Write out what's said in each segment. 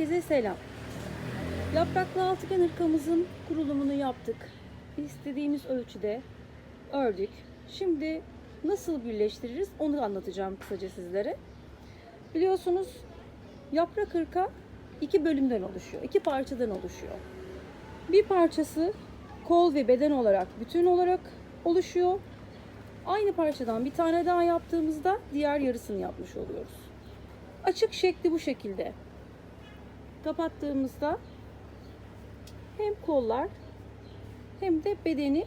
Herkese selam. Yapraklı altıgen hırkamızın kurulumunu yaptık. İstediğimiz ölçüde ördük. Şimdi nasıl birleştiririz onu anlatacağım kısaca sizlere. Biliyorsunuz yaprak hırka iki bölümden oluşuyor. iki parçadan oluşuyor. Bir parçası kol ve beden olarak bütün olarak oluşuyor. Aynı parçadan bir tane daha yaptığımızda diğer yarısını yapmış oluyoruz. Açık şekli bu şekilde. Kapattığımızda hem kollar hem de bedeni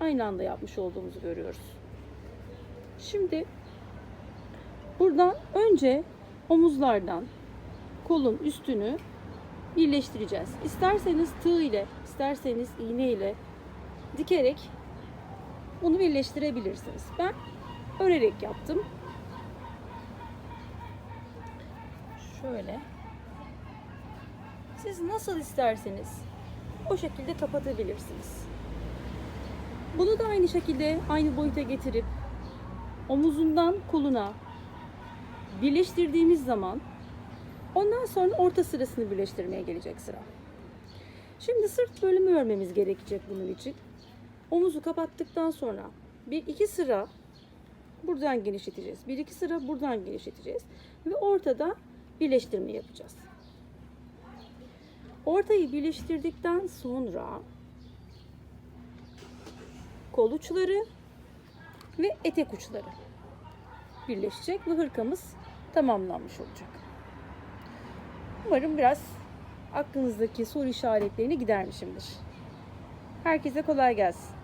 aynı anda yapmış olduğumuzu görüyoruz. Şimdi buradan önce omuzlardan kolun üstünü birleştireceğiz. İsterseniz tığ ile, isterseniz iğne ile dikerek bunu birleştirebilirsiniz. Ben örerek yaptım. Şöyle. Siz nasıl isterseniz o şekilde kapatabilirsiniz. Bunu da aynı şekilde aynı boyuta getirip omuzundan koluna birleştirdiğimiz zaman ondan sonra orta sırasını birleştirmeye gelecek sıra. Şimdi sırt bölümü örmemiz gerekecek bunun için. Omuzu kapattıktan sonra bir iki sıra buradan genişleteceğiz. Bir iki sıra buradan genişleteceğiz. Ve ortada birleştirme yapacağız. Ortayı birleştirdikten sonra kol uçları ve etek uçları birleşecek ve hırkamız tamamlanmış olacak. Umarım biraz aklınızdaki soru işaretlerini gidermişimdir. Herkese kolay gelsin.